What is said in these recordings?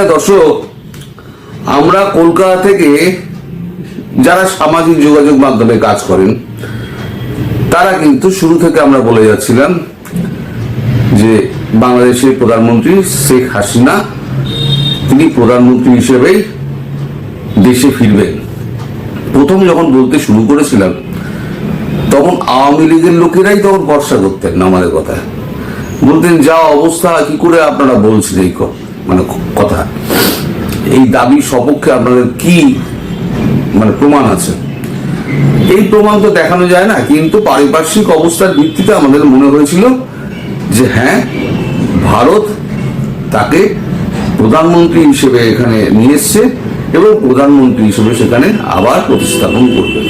আচ্ছা দর্শক, আমরা কলকাতা থেকে যারা সামাজিক যোগাযোগ মাধ্যমে কাজ করেন, তারা কিন্তু শুরু থেকে আমরা বলে যাচ্ছিলাম যে বাংলাদেশের প্রধানমন্ত্রী শেখ হাসিনা, তিনি প্রধানমন্ত্রী হিসেবেই দেশে ফিরবেন। প্রথম যখন বলতে শুরু করেছিলাম, তখন আওয়ামী লীগের লোকেরাই তখন ভরসা করতেন আমাদের কথা বলতেন, যা অবস্থা, কি করে আপনারা বলছেন এই ক- মানে কথা। এই দাবি সপক্ষে আপনাদের কি মানে প্রমাণ আছে? এই প্রমাণ তো দেখানো যায় না, কিন্তু পারিপার্শ্বিক অবস্থার ভিত্তিতে আমাদের মনে হয়েছিল যে হ্যাঁ ভারত তাকে প্রধানমন্ত্রী হিসেবে এখানে নিয়ে এসছে এবং প্রধানমন্ত্রী হিসেবে সেখানে আবার প্রতিস্থাপন করবে।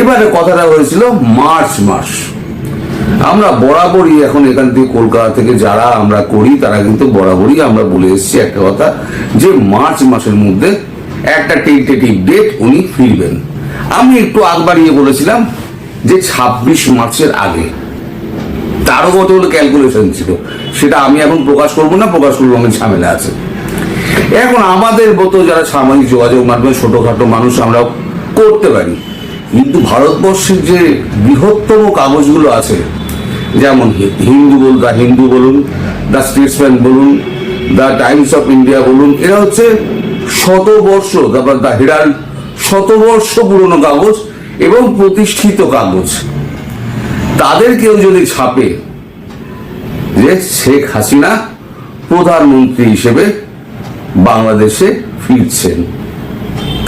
এবারে কথাটা হয়েছিল মার্চ মাস। আমরা বরাবরই এখন এখান থেকে কলকাতা থেকে যারা আমরা করি, তারা কিন্তু বরাবরই আমরা বলে এসেছি একটা কথা, যে মার্চ মাসের মধ্যে একটা টেন্টেটিভ ডেট উনি ফিরবেন। আমি একটু আগ বাড়িয়ে বলেছিলাম যে ছাব্বিশ মার্চের আগে। তারও কতগুলো ক্যালকুলেশন ছিল, সেটা আমি এখন প্রকাশ করব না, প্রকাশ করব আমার ঝামেলা আছে। এখন আমাদের মতো যারা সামাজিক যোগাযোগ মাধ্যমে ছোটখাটো মানুষ আমরা করতে পারি, কিন্তু ভারতবর্ষের যে বৃহত্তম কাগজগুলো আছে যেমন হিন্দু বল দ্য হিন্দু বলুন, দ্য স্টেটসম্যান বলুন, দ্য টাইমস অফ ইন্ডিয়া বলুন, এরা হচ্ছে শতবর্ষ তারপর দ্য হেরাল্ড শতবর্ষ পুরনো কাগজ এবং প্রতিষ্ঠিত কাগজ। তাদের কেউ যদি ছাপে যে শেখ হাসিনা প্রধানমন্ত্রী হিসেবে বাংলাদেশে ফিরছেন,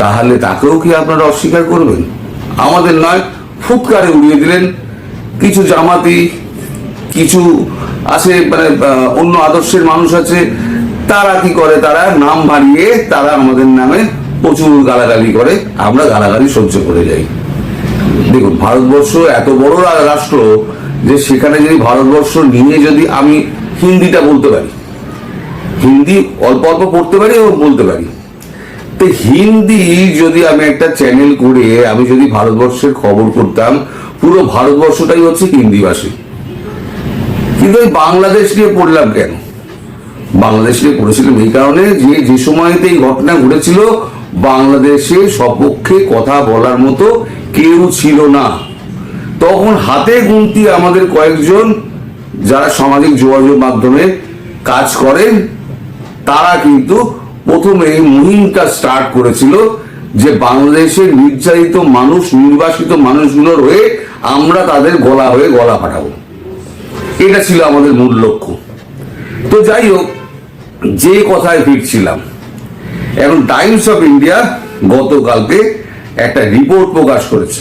তাহলে তাকেও কি আপনারা অস্বীকার করবেন? আমাদের নয় ফুৎকারে উড়িয়ে দিলেন কিছু জামাতি কিছু আছে মানে অন্য আদর্শের মানুষ আছে, তারা কি করে? তারা নাম বাড়িয়ে তারা আমাদের নামে প্রচুর গালাগালি করে। আমরা গালাগালি সহ্য করে যাই। দেখুন, ভারতবর্ষ এত বড় রাষ্ট্র যে সেখানে যদি ভারতবর্ষ নিয়ে যদি আমি হিন্দিটা বলতে পারি, হিন্দি অল্প অল্প পড়তে পারি এবং বলতে পারি, তো হিন্দি যদি আমি একটা চ্যানেল করে আমি যদি ভারতবর্ষের খবর করতাম, পুরো ভারতবর্ষটাই হচ্ছে হিন্দিভাষী। কিন্তু এই বাংলাদেশ নিয়ে পড়লাম কেন? বাংলাদেশ নিয়ে পড়েছিলাম এই কারণে যে যে সময়তে এই ঘটনা ঘটেছিল, বাংলাদেশে সপক্ষে কথা বলার মতো কেউ ছিল না। তখন হাতে গুনতি আমাদের কয়েকজন যারা সামাজিক যোগাযোগ মাধ্যমে কাজ করেন, তারা কিন্তু প্রথমে এই মুহিমটা স্টার্ট করেছিল যে বাংলাদেশের নির্যাতিত মানুষ, নির্বাসিত মানুষগুলোর হয়ে আমরা তাদের গলা হয়ে গলা ফাটাবো। এটা ছিল আমাদের মূল লক্ষ্য। তো যাই হোক, যে কথায় ফিরছিলাম, এখন টাইমস অফ ইন্ডিয়া গতকালকে একটা রিপোর্ট প্রকাশ করেছে।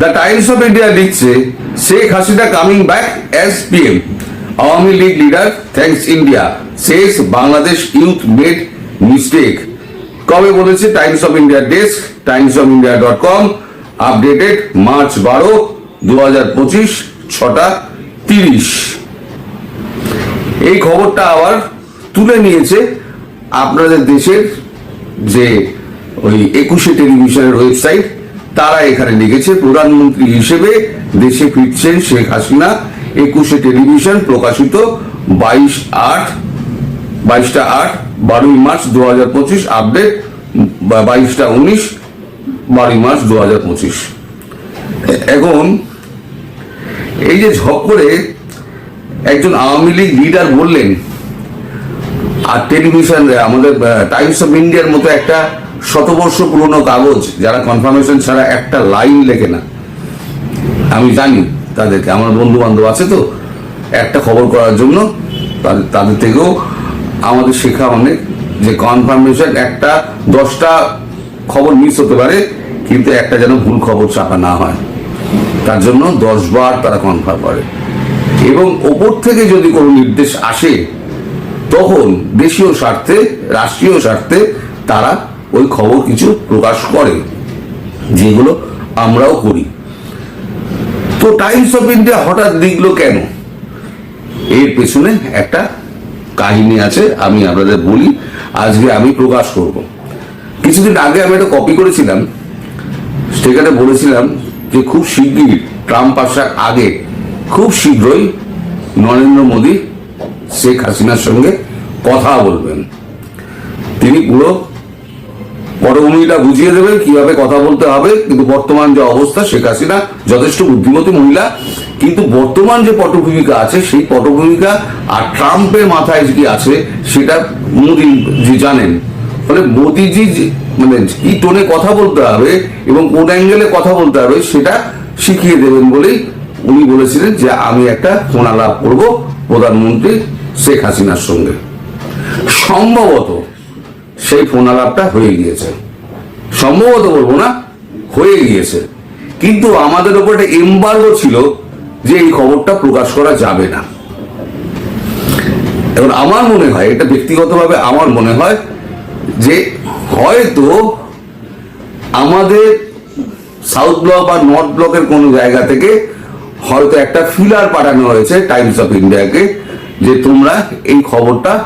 দ্য টাইমস অফ ইন্ডিয়া লিখছে, Sheikh Hasina coming back as PM Awami League leader thanks India শেষ বাংলাদেশ ইউথ মেড মিস্টেক কবে বলেছে? Times of India desk Times of India dot com updated March বারো দু হাজার পঁচিশ, ছটা তিরিশ। এই খবরটা আবার তুলে নিয়েছে আপনাদের দেশের যে ওই একুশে টেলিভিশনের ওয়েবসাইট, তারা এখানে লিখেছে, প্রধানমন্ত্রী হিসেবে দেশে ফিরছেন শেখ হাসিনা। একুশে টেলিভিশন প্রকাশিত বাইশ আট, বাইশটা আট, বারোই মার্চ দু হাজার পঁচিশ, আপডেট বাইশটা উনিশ, বারোই মার্চ দু হাজার পঁচিশ। এখন এই যে ঝপ করে একজন আওয়ামী লীগ লিডার বললেন, আর টেলিভিশন আমাদের টাইমস অফ ইন্ডিয়ার মতো একটা শতবর্ষ পুরনো কাগজ, যারা কনফার্মেশন ছাড়া একটা লাইন লেখে না। আমি জানি তাদেরকে, আমার বন্ধু বান্ধব আছে তো, একটা খবর করার জন্য, তাদের তাদের থেকেও আমাদের শেখা অনেক যে কনফার্মেশন একটা দশটা খবর মিস হতে পারে, কিন্তু একটা যেন ভুল খবর চাপা না হয়। তার জন্য দশ বার তারা কনফার্ম করে। এবং ওপর থেকে যদি কোনো নির্দেশ আসে, তখন দেশীয় স্বার্থে, রাষ্ট্রীয় স্বার্থে তারা ওই খবর কিছু প্রকাশ করে, যেগুলো আমরাও করি। তো টাইমস অফ ইন্ডিয়া হঠাৎ লিখলো কেন? এর পেছনে একটা কাহিনী আছে, আমি আপনাদের বলি, আজকে আমি প্রকাশ করব। কিছুদিন আগে আমি একটা কপি করেছিলাম, সেখানে বলেছিলাম যে খুব শিগগির ট্রাম্প আসার আগে খুব শীঘ্রই নরেন্দ্র মোদী, শেখ হাসিনার সঙ্গে কথা বলবেন। তিনি পুরো পটভূমিটা বুঝিয়ে দেবেন, কীভাবে কথা বলতে হবে, কিন্তু বর্তমান যে অবস্থা, শেখ হাসিনা যথেষ্ট বুদ্ধিমতী মহিলা, কিন্তু বর্তমান যে পটভূমিকা আছে, সেই পটভূমিকা আর ট্রাম্পের মাথায় কি আছে, সেটা মোদি জানেন। ফলে মোদিজি মানে কি টোনে কথা বলতে হবে এবং কোন অ্যাঙ্গেলে কথা বলতে হবে সেটা শিখিয়ে দেবেন বলেই উনি বলেছিলেন যে আমি একটা ফোন আলাপ করব প্রধানমন্ত্রী শেখ হাসিনার সঙ্গে। সম্ভবত সেই ফোন আলাপটা হয়ে গিয়েছে। সম্ভবত বলব না, হয়ে গিয়েছে। কিন্তু আমাদের ওপর একটা এম্বার্গো ছিল যে এই খবরটা প্রকাশ করা যাবে না। এখন আমার মনে হয়, এটা ব্যক্তিগতভাবে আমার মনে হয় যে হয়তো আমাদের সাউথ ব্লক বা নর্থ ব্লকের কোনো জায়গা থেকে হয়তো একটা ফিলার পাঠানো হয়েছে টাইমস অফ ইন্ডিয়াকে যে তোমরা এই খবরটা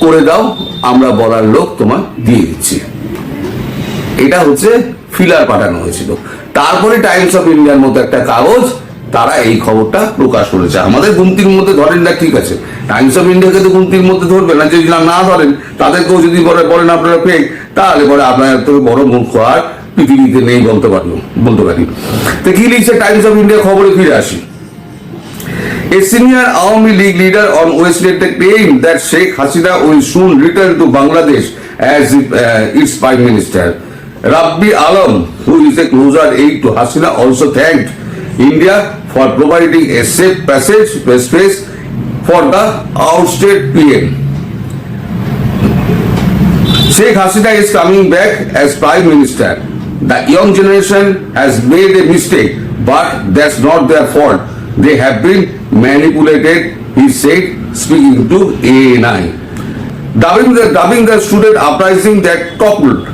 করে দাও, আমরা বলার লোক তোমার দিয়ে দিচ্ছি। এটা হচ্ছে ফিলার পাঠানো হয়েছিল। তারপরে টাইমস অফ ইন্ডিয়ার মতো একটা কাগজ তারা এই খবরটা প্রকাশ করেছে আমাদের গুমতির মধ্যে ধরেন না ঠিক আছে টাইমস অফ ইন্ডিয়াকে তো গুমতির মধ্যে ধরবে না যদি না ধরেন তাদেরকেও যদি বলে বলেন আপনারা ফেক তাহলে পরে আপনার থেকে বড় মূর্খ আর পৃথিবীতে নেই বলতে পারি বলতে পারি তো কি লিখছে টাইমস অফ ইন্ডিয়া খবরে ফিরে আসি A senior Army League leader on Wednesday claimed that Sheikh Hasina will soon return to Bangladesh as if, uh, its prime minister. Rabbi Alam, who is a closer aide to Hasina, also thanked India for providing a safe passage space for the ousted PM. Sheikh Hasina is coming back as prime minister. The young generation has made a mistake, but that's not their fault. They have been manipulated, he said, speaking to ANI. Dubbing the, dubbing the student uprising that toppled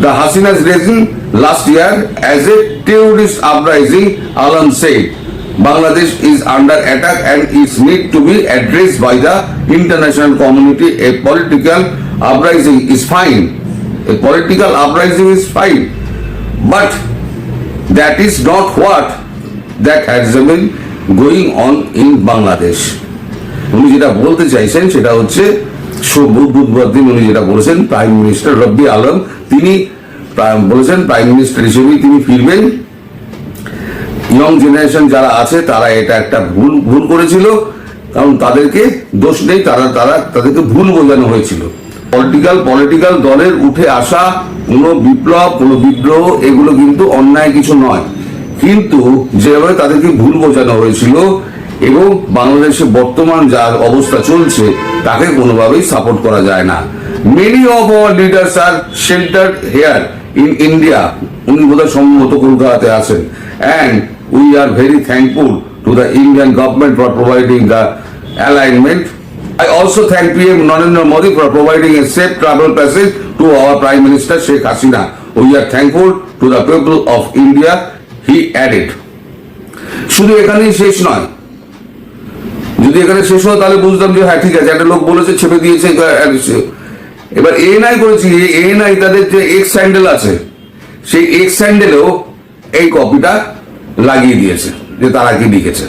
the Hasina's regime last year as a terrorist uprising, Alam said. Bangladesh is under attack and it need to be addressed by the international community. A political uprising is fine. A political uprising is fine. But that is not what that has been going on in Bangladesh. উনি যেটা বলতে চাইছেন সেটা হচ্ছে বুধবার দিন উনি যেটা বলেছেন প্রাইম মিনিস্টার রব্বি আলম, তিনি বলেছেন প্রাইম মিনিস্টার হিসেবেই তিনি ফিরবেন। ইয়ং জেনারেশন যারা আছে, তারা এটা একটা ভুল ভুল করেছিল, কারণ তাদেরকে দোষ নেই, তারা তারা তাদেরকে ভুল বোঝানো হয়েছিল। পলিটিক্যাল পলিটিক্যাল দলের উঠে আসা কোনো বিপ্লব, কোনো বিদ্রোহ, এগুলো কিন্তু অন্যায় কিছু নয়। কিন্তু যেভাবে তাদেরকে ভুল বোঝানো হয়েছিল এবং বাংলাদেশে বর্তমান যার অবস্থা চলছে তাকে কোনোভাবেই সাপোর্ট করা যায় না many of our leaders are shelter here in India উনি বোধহয় সম্ভবত কলকাতাতে আছেন and we are very thankful to the Indian government for providing the alignment I also thank PM Narendra Modi for providing a safe travel passage to our Prime Minister Sheikh Hasina. We are thankful to the people of India, he added. শুধু এখানেই শেষ নয় যদি এখানে শেষ হয়, তাহলে বুঝতাম যে হ্যাঁ ঠিক আছে, একটা লোক বলেছে, ছেপে দিয়েছে এবার এ নাই করেছি এ নাই তাদের যে এক্স স্যান্ডেল আছে, সেই এক্স স্যান্ডেলেও এই কপিটা লাগিয়ে দিয়েছে, যে তারা কি লিখেছে।